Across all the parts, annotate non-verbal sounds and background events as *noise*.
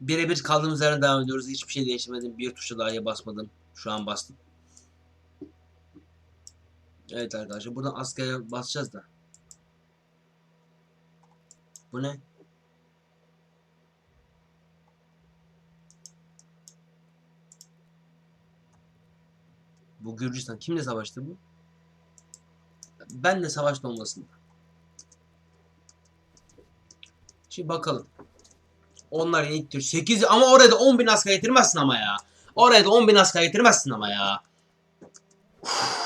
Birebir kaldığımız yerden devam ediyoruz. Hiçbir şey değiştirmedim. Bir tuşa dahi basmadım. Şu an bastım. Evet arkadaşlar buradan askere basacağız da. Bu ne? Bu Gürcistan kimle savaştı bu? Ben de savaşta olmasın. Şimdi bakalım. Onların ilk tür 8 ama oraya da 10 bin asker getirmezsin ama ya. Oraya da 10 bin asker getirmezsin ama ya. Uf.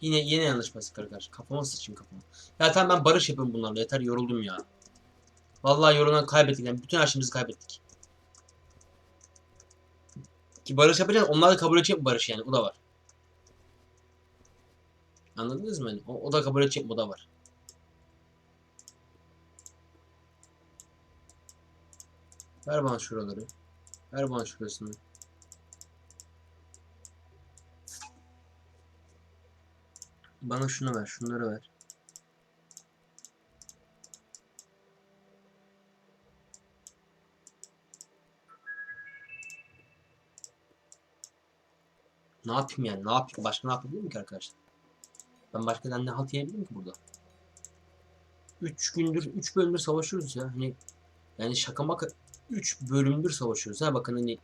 Yine yine yanlış bastık arkadaşlar. Kafama sıçayım kafama. Ya tamam ben barış yapıyorum bunlarla. Yeter yoruldum ya. Vallahi yorumdan kaybettik. Yani bütün her şeyimizi kaybettik. Ki barış yapacağız. Onlar da kabul edecek barış yani? O da var. Anladınız mı? Yani? O, o da kabul edecek mi? O da var. Ver bana şuraları. Ver bana şurasını. Bana şunu ver, şunları ver. Ne yapayım yani? Ne yapayım? Başka ne yapabilirim ki arkadaşlar? Ben başkadan ne halt yiyebilirim ki burada? 3 gündür, 3 bölümdür savaşıyoruz ya. Hani yani şaka maka 3 bölümdür savaşıyoruz. Ha bakın hani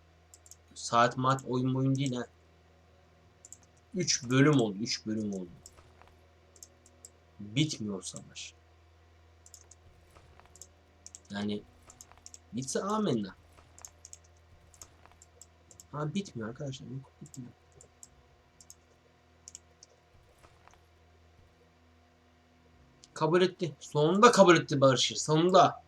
saat maat oyun oyun değil ha. 3 bölüm oldu, 3 bölüm oldu. Bitmiyor savaş. Yani bitse amenna. Ha bitmiyor arkadaşlar. Yok, bitmiyor. Kabul etti. Sonunda kabul etti barışı. Sonunda.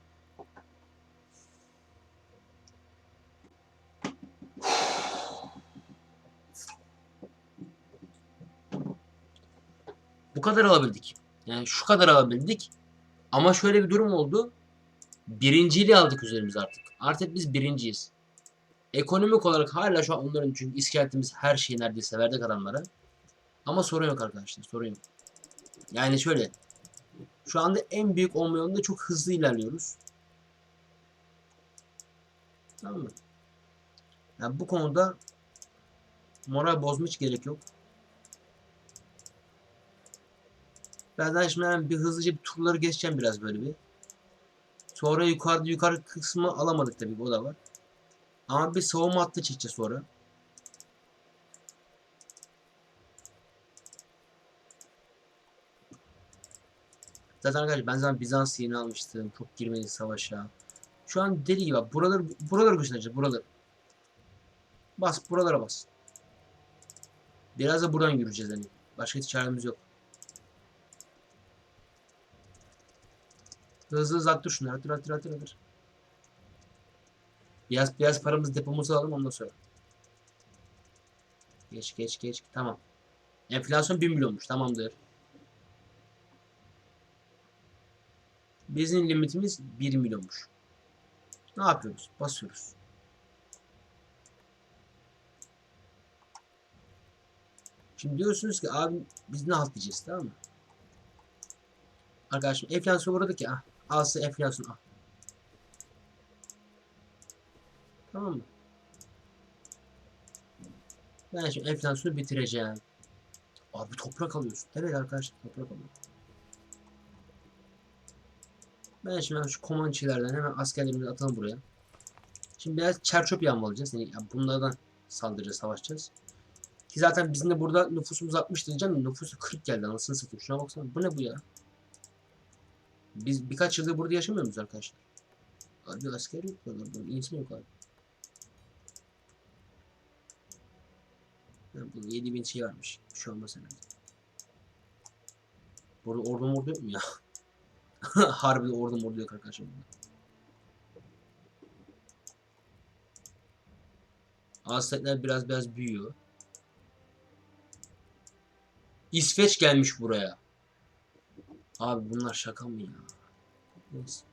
Bu kadar alabildik. Yani şu kadar alabildik. Ama şöyle bir durum oldu. Birinciliği aldık üzerimize artık. Artık biz birinciyiz. Ekonomik olarak hala şu an onların çünkü iskeletimiz her şeyi neredeyse verdik adamlara. Ama sorun yok arkadaşlar. Sorun yok. Yani şöyle. Şu anda en büyük olma yolunda çok hızlı ilerliyoruz. Tamam mı? Yani bu konuda moral bozma hiç gerek yok. Ben daha şimdi hemen bir hızlıca bir turları geçeceğim biraz böyle bir. Sonra yukarıda yukarı kısmı alamadık tabii o da var. Ama bir savunma hattı çekeceğiz sonra. Zaten arkadaşlar ben zaman Bizans yeni almıştım. Çok girmedik savaşa. Şu an deli gibi. bak, Buraları, buraları güçleneceğiz. Buraları. Bas. Buralara bas. Biraz da buradan yürüyeceğiz hani. Başka hiç çaremiz yok. Hızlı hızlı attır şunları. Attır attır attır attır. Biraz, biraz paramız depomuzu alalım ondan sonra. Geç geç geç. Tamam. Enflasyon 1 milyonmuş. Tamamdır. Bizim limitimiz 1 milyonmuş. Ne yapıyoruz? Basıyoruz. Şimdi diyorsunuz ki abi biz ne halt diyeceğiz tamam mı? Arkadaşım enflasyon uğradı ki ah. Size enflasyon al. Tamam mı? Ben şimdi enflasyonu bitireceğim. Abi toprak alıyorsun. Evet arkadaşlar toprak alıyor. Ben şimdi şu Comanche'lerden hemen askerlerimizi atalım buraya. Şimdi biraz çerçöp yağmalayacağız. Yani bunlardan saldıracağız, savaşacağız. Ki zaten bizim de burada nüfusumuz 60 diyeceğim. Nüfusu 40 geldi anasını satayım. Şuna baksana. Bu ne bu ya? Biz birkaç yıldır burada yaşamıyor muyuz arkadaşlar? Abi asker yok. Burada insan yok abi. Bunun 7000 şey varmış. Bir şey olmaz herhalde. Burada ordu mordu yok mu ya? *laughs* Harbi ordu mordu yok arkadaşlar. Aztekler biraz biraz büyüyor. İsveç gelmiş buraya. Abi bunlar şaka mı ya? Neyse.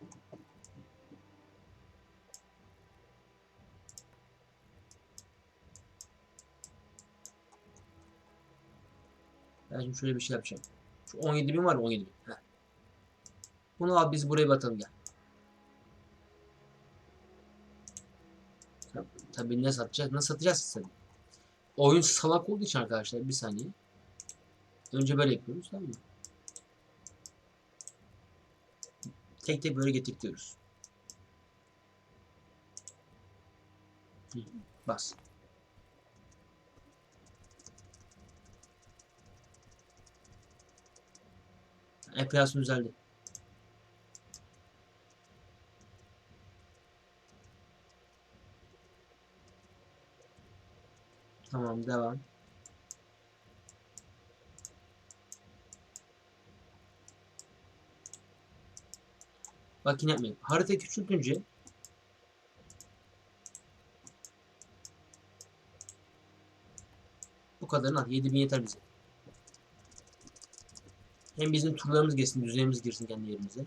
Ben şimdi şöyle bir şey yapacağım. Şu 17 bin var mı? 17 bin. Heh. Bunu al biz buraya batalım gel. Tab- Tabii ne satacağız? Nasıl satacağız tabii. Oyun salak olduğu için arkadaşlar bir saniye. Önce böyle yapıyoruz tamam mı? Tek tek böyle getirtiyoruz. Bas. Enflasyon düzeldi. Tamam devam. Bak yine yapmayayım. Harita küçültünce bu kadarını at. 7000 yeter bize. Hem bizim turlarımız geçsin, düzenimiz girsin kendi yerimize.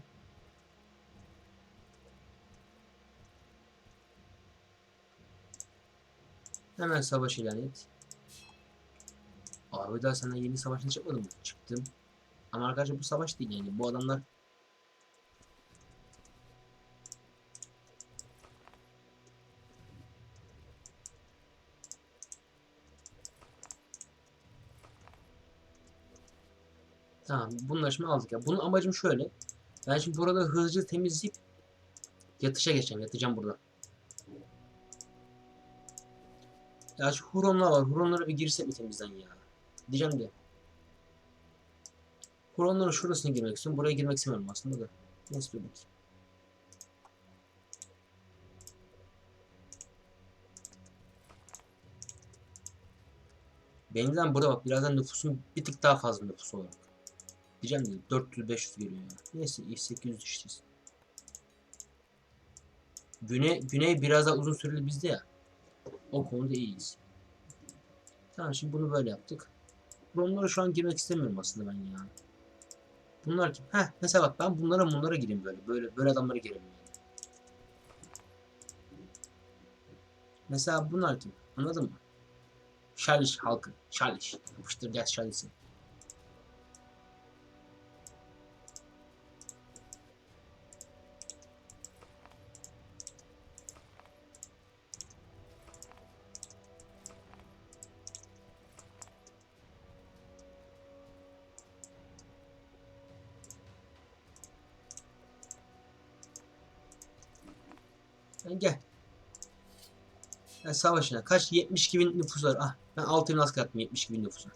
Hemen savaş ilan et. Abi daha sana yeni savaşına çıkmadım mı? Çıktım. Ama arkadaşlar bu savaş değil yani. Bu adamlar Tamam bunları şimdi aldık ya. Bunun amacım şöyle. Ben şimdi burada hızlıca temizleyip yatışa geçeceğim. Yatacağım burada. Ya şu Huronlar var. Huronlara bir girsek mi temizden ya? Diyeceğim de. Huronların şurasına girmek istiyorum. Buraya girmek istemiyorum aslında da. Neyse dur bakayım. Benimden burada bak birazdan nüfusun bir tık daha fazla nüfus olarak. Diyeceğim de 400-500 geliyor ya. Neyse iyi 800 işte. Güney, güney biraz daha uzun süreli bizde ya. O konuda iyiyiz. Tamam şimdi bunu böyle yaptık. Bunlara şu an girmek istemiyorum aslında ben ya. Bunlar kim? Heh mesela bak ben bunlara bunlara gireyim böyle. Böyle böyle adamlara gireyim yani. Mesela bunlar kim? Anladın mı? Şaliş halkı. Şaliş. Yapıştır gel Şaliş'i. Savaşına. Kaç? 72 bin nüfus var. Ah ben 6 bin asker attım 72 bin nüfusa.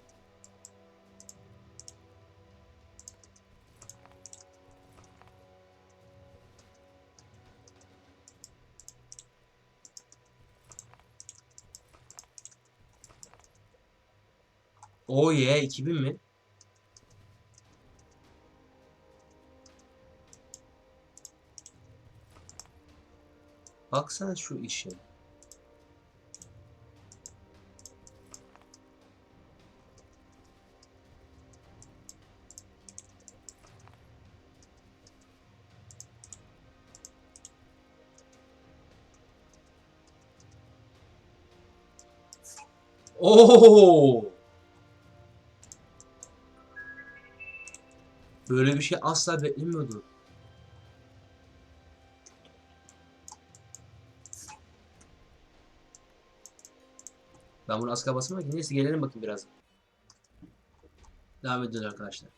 Oh yeah 2000 mi? Baksana şu işe. Oo! Böyle bir şey asla beklemiyordu. Ben bunu asker basamadım. Neyse gelelim bakayım biraz. Devam ediyorlar arkadaşlar.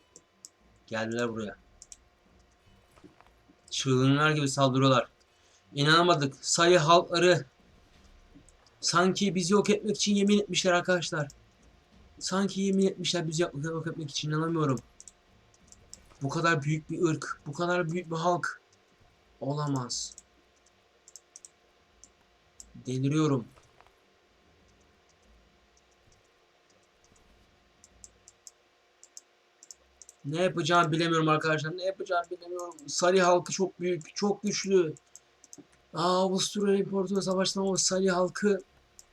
Geldiler buraya. Çığlıklar gibi saldırıyorlar. İnanamadık. Sayı halkları Sanki bizi yok etmek için yemin etmişler arkadaşlar. Sanki yemin etmişler bizi yok etmek için inanamıyorum. Bu kadar büyük bir ırk, bu kadar büyük bir halk olamaz. Deliriyorum. Ne yapacağımı bilemiyorum arkadaşlar. Ne yapacağımı bilemiyorum. Sali halkı çok büyük, çok güçlü. Aa, Avusturya İmparatorluğu Savaşı'nda o Sali halkı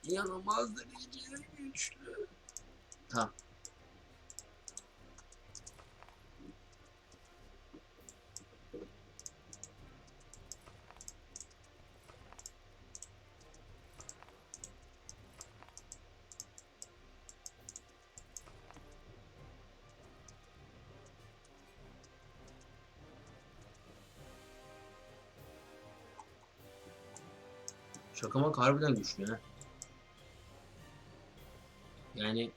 inanılmaz derecede güçlü. Tamam. Şakamak harbiden güçlü ha. Yani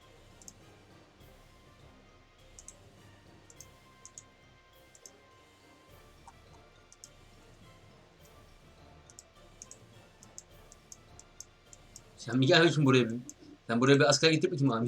Sen mi gelmişsin buraya? Sen buraya bir asker getir bakayım abi.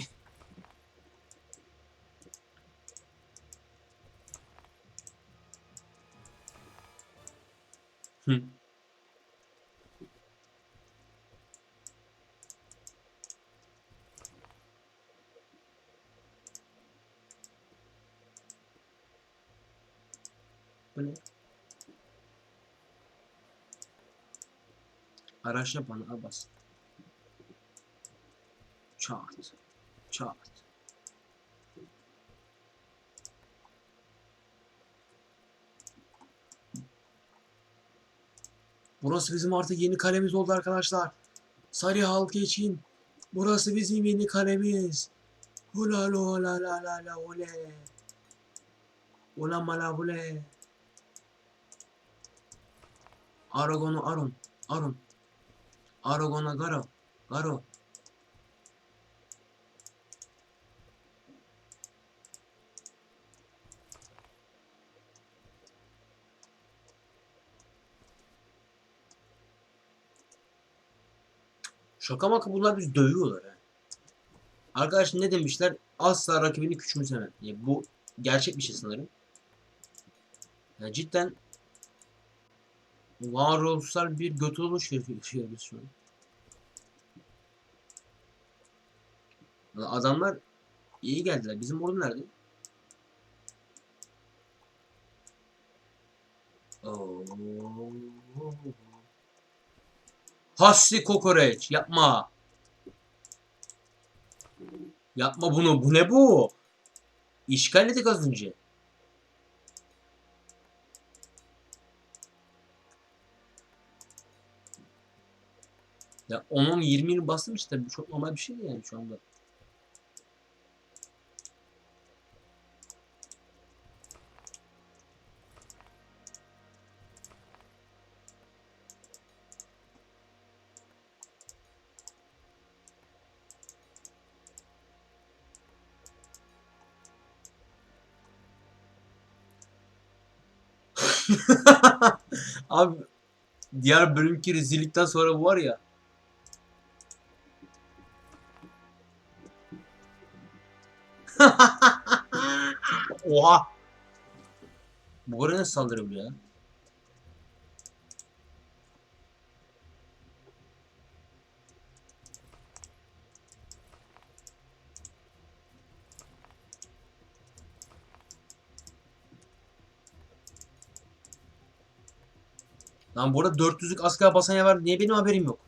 Bu ne? Araçla bana al bas. Çat. Çat. Burası bizim artık yeni kalemiz oldu arkadaşlar. Sarı halkı için. Burası bizim yeni kalemiz. Hula la la la la la ole. Ula mala ule. Aragon'u Aron. Aron. Aragon'a Garo. Garo. Şaka maka bunlar bizi dövüyorlar ha. Arkadaş ne demişler? Asla rakibini küçümseme. Yani bu gerçek bir şey sanırım. Yani cidden varoluşsal bir göt oluş an. Yani Adamlar iyi geldiler. Bizim ordu nerede? Oo. Hassi kokoreç yapma. Yapma bunu. Bu ne bu? İşgal ettik az önce. Ya 10 20'ni bastım çok normal bir şey yani şu anda. *laughs* Abi diğer bölümki rezillikten sonra bu var ya. *laughs* Oha. Bu arada nasıl saldırı bu ya? Lan bu arada 400'lük asker basan yer var. Niye benim haberim yok?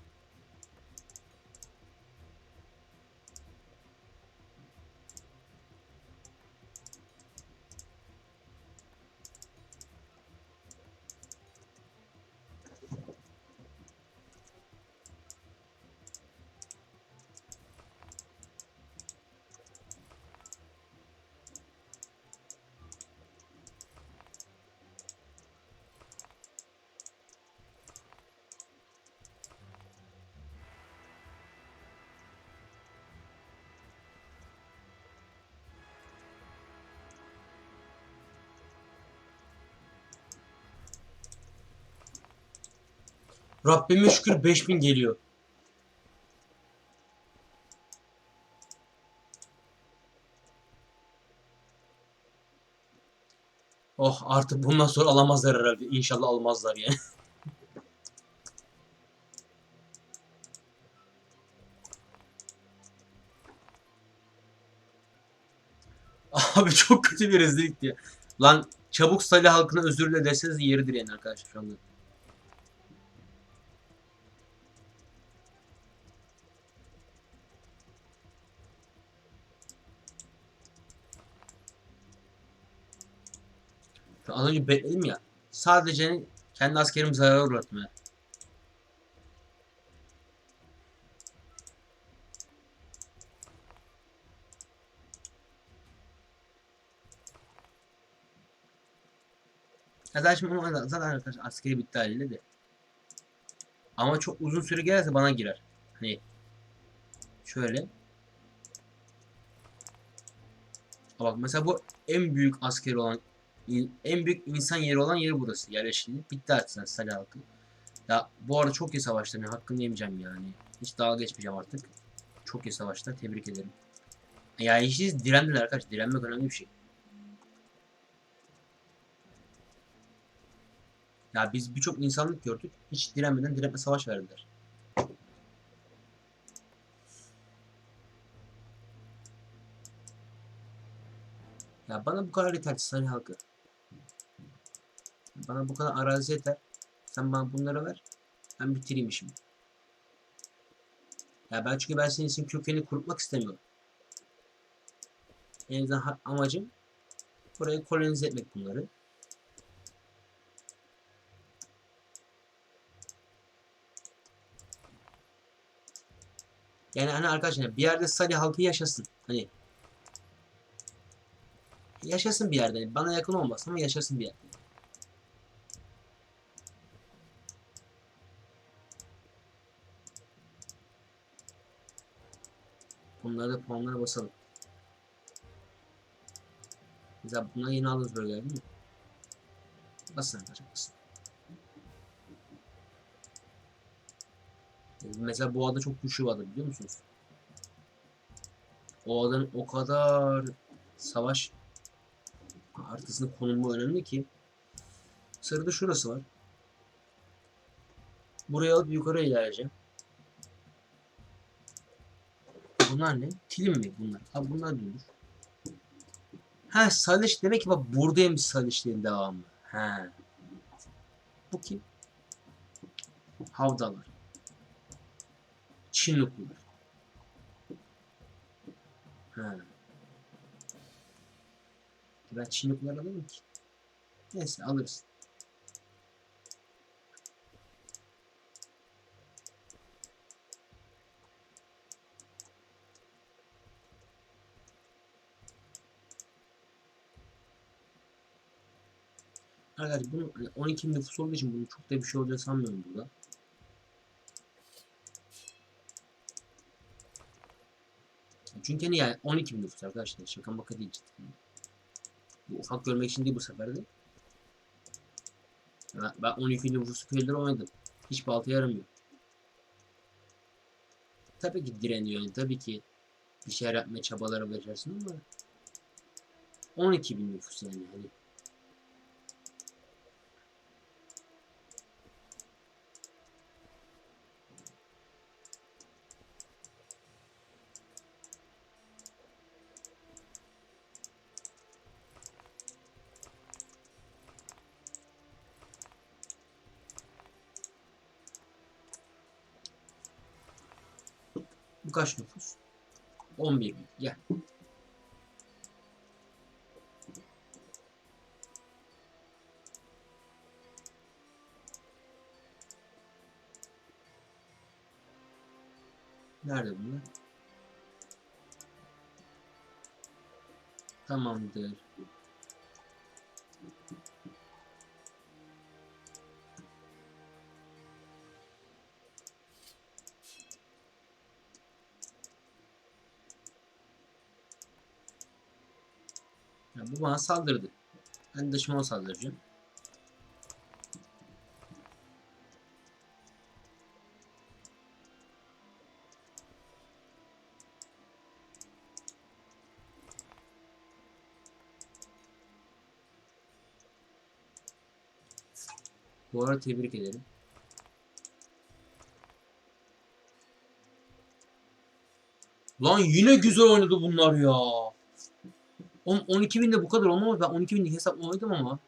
Rabbime şükür 5000 geliyor. Oh artık bundan sonra alamazlar herhalde. İnşallah almazlar yani. *laughs* Abi çok kötü bir rezillikti ya. Lan çabuk Salih halkına özür dile deseniz yeridir yani arkadaşlar şu anda. Az önce bekledim ya. Sadece kendi askerimi zarara uğrattım ya. Zaten şimdi onu zaten arkadaşlar askeri bitti haliyle de. Ama çok uzun süre gelirse bana girer. Hani şöyle. Bak mesela bu en büyük askeri olan en büyük insan yeri olan yeri burası. Yerleşildi. Bitti artık sen Salih halkı. Ya bu arada çok iyi savaştın. Hakkını yemeyeceğim yani. Hiç dalga geçmeyeceğim artık. Çok iyi savaşlar. Tebrik ederim. Yani hiç direndiler arkadaşlar. Direnmek önemli bir şey. Ya biz birçok insanlık gördük. Hiç direnmeden direnme savaş verdiler. Ya bana bu kadar yeter Sarı halkı. Bana bu kadar arazi yeter. Sen bana bunları ver. Ben bitireyim işimi. Ya ben çünkü ben senin için kökeni kurutmak istemiyorum. En azından amacım burayı kolonize etmek bunları. Yani hani arkadaşlar bir yerde Sali halkı yaşasın. Hani yaşasın bir yerde. Yani Bana yakın olmasın ama yaşasın bir yerde. Bunları da puanlara basalım. Mesela bunları yeni aldığınız bölgeler değil mi? Basın arkadaşlar basın. Mesela bu ada çok güçlü ada biliyor musunuz? O adanın o kadar savaş haritasının konumu önemli ki. Sırada şurası var. Buraya alıp yukarı ilerleyeceğim. Bunlar ne? Tilim mi bunlar? Ha bunlar dönür. Ha Saliş demek ki bak buradaymış Salişlerin devamı. Ha. Bu kim? Havdalar. Çinlikliler. Ha. Ben Çinlikliler alalım ki. Neyse alırız. Arkadaşlar bunu hani 12 nüfus olduğu için bunun çok da bir şey olacağını sanmıyorum burada. Çünkü hani yani 12 bin nüfus arkadaşlar. Şaka maka değil cidden. Bu ufak görmek için değil bu sefer de. Ben, ben 12 nüfuslu köyleri oynadım. Hiç balta yaramıyor. Tabii ki direniyor. Yani tabii ki bir şeyler yapmaya çabaları verirsin ama 12 bin nüfus yani. Hani kaç nüfus? 11 bin. Gel. Nerede bunlar? Tamamdır. Bu bana saldırdı. Ben dışıma saldıracağım. Bu arada tebrik ederim. Lan yine güzel oynadı bunlar ya. Oğlum 12 bin de bu kadar olmaz. Ben 12 binlik hesaplamaydım ama.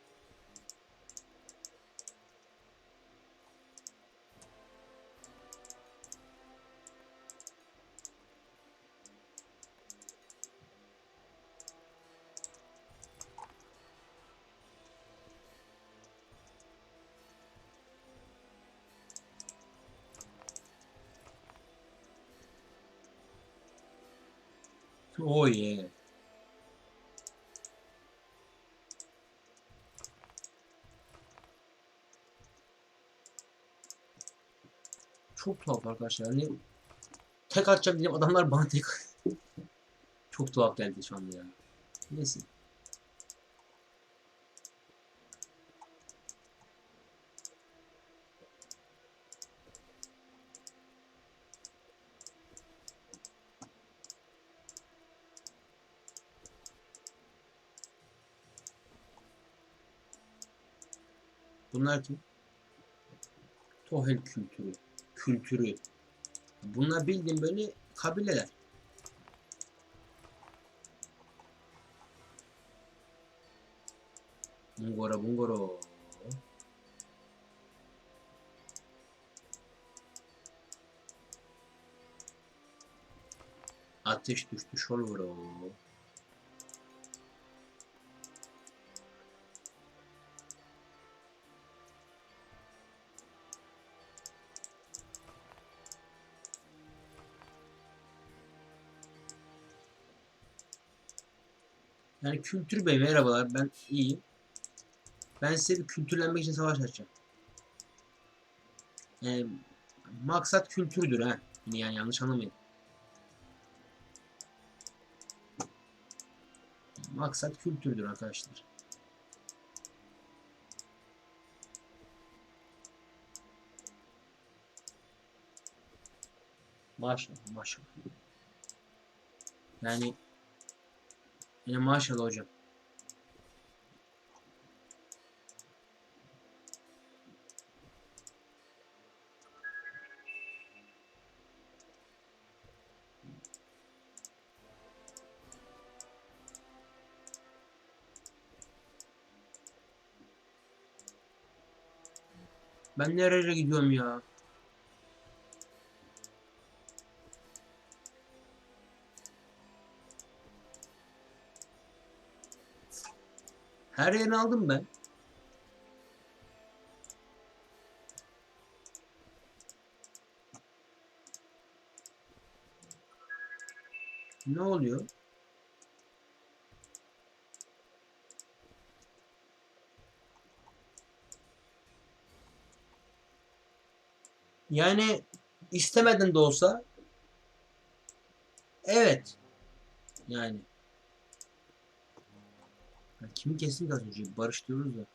Oh yeah. Çok tuhaf arkadaşlar. Yani tek atacağım diyeyim adamlar bana tek *laughs* Çok tuhaf geldi şu anda ya. Neyse. Bunlar kim? Tohel kültürü. Kültürü. Bunlar bildiğin böyle kabileler. Bungora bungoro. Ateş düştü şol vuro. Yani Kültür Bey merhabalar ben iyiyim. Ben size bir kültürlenmek için savaş açacağım. Ee, maksat kültürdür ha. Yani yanlış anlamayın. Maksat kültürdür arkadaşlar. Maşallah maşallah. Yani yine maşallah hocam. Ben nereye gidiyorum ya? Her aldım ben. Ne oluyor? Yani istemeden de olsa evet. Yani. Ya kimi kesin az önce? Barış diyoruz da.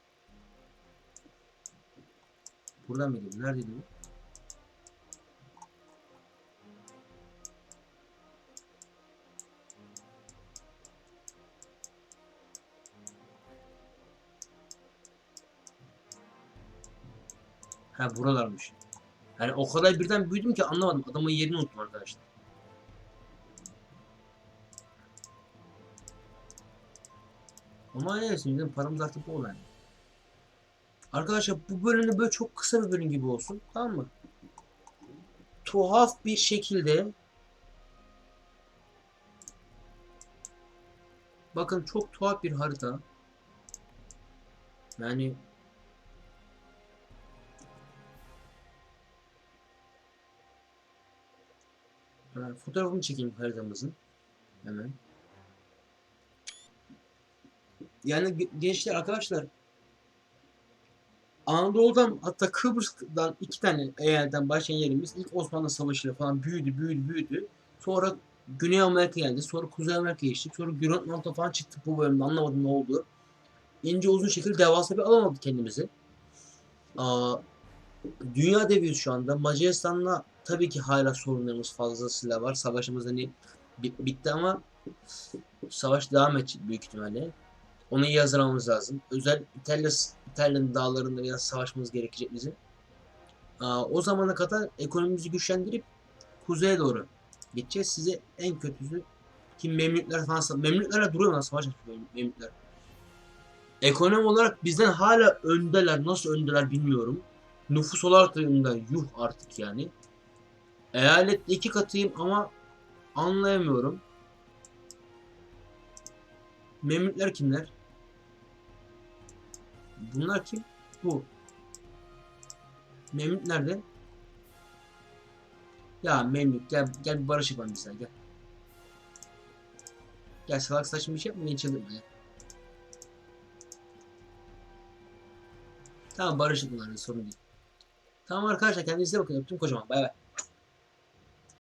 Buradan mıydı bu? Neredeydi bu? Ha buralarmış. Yani o kadar birden büyüdüm ki anlamadım. Adamın yerini unuttum arkadaşlar. Ama neyse bizim paramız artık bol yani. Arkadaşlar bu bölümde böyle çok kısa bir bölüm gibi olsun. Tamam mı? Tuhaf bir şekilde Bakın çok tuhaf bir harita. Yani fotoğrafını çekeyim haritamızın. Hemen. Yani ge- gençler arkadaşlar Anadolu'dan hatta Kıbrıs'tan iki tane eyaletten başlayan yerimiz ilk Osmanlı Savaşı ile falan büyüdü büyüdü büyüdü. Sonra Güney Amerika geldi. Sonra Kuzey Amerika geçtik. Sonra Grönland'a falan çıktık bu bölümde anlamadım ne oldu. İnce uzun şekilde devasa bir alamadık kendimizi. Aa, dünya deviyiz şu anda. Macaristan'la tabii ki hala sorunlarımız fazlasıyla var. Savaşımız hani bit- bitti ama savaş devam edecek büyük ihtimalle. Onu iyi hazırlamamız lazım. Özel İtalya, İtalya'nın dağlarında biraz savaşmamız gerekecek bizim. O zamana kadar ekonomimizi güçlendirip kuzeye doğru gideceğiz. Size en kötüsü Kim Memlükler falan sa- Memlüklerle duruyor lan savaş açıyor Mem- Memlükler. Ekonomi olarak bizden hala öndeler. Nasıl öndeler bilmiyorum. Nüfus olarak da öndeler. Yuh artık yani. Eyalette iki katıyım ama anlayamıyorum. Memlükler kimler? Bunlar kim? Bu. Memlük nerede? Ya Memlük gel gel bir barış yapalım mesela gel. Gel salak saçma bir şey yapma çıldırma ya. Tamam barışık bunlar sorun değil. Tamam arkadaşlar kendinize bakın öptüm kocaman bay bay.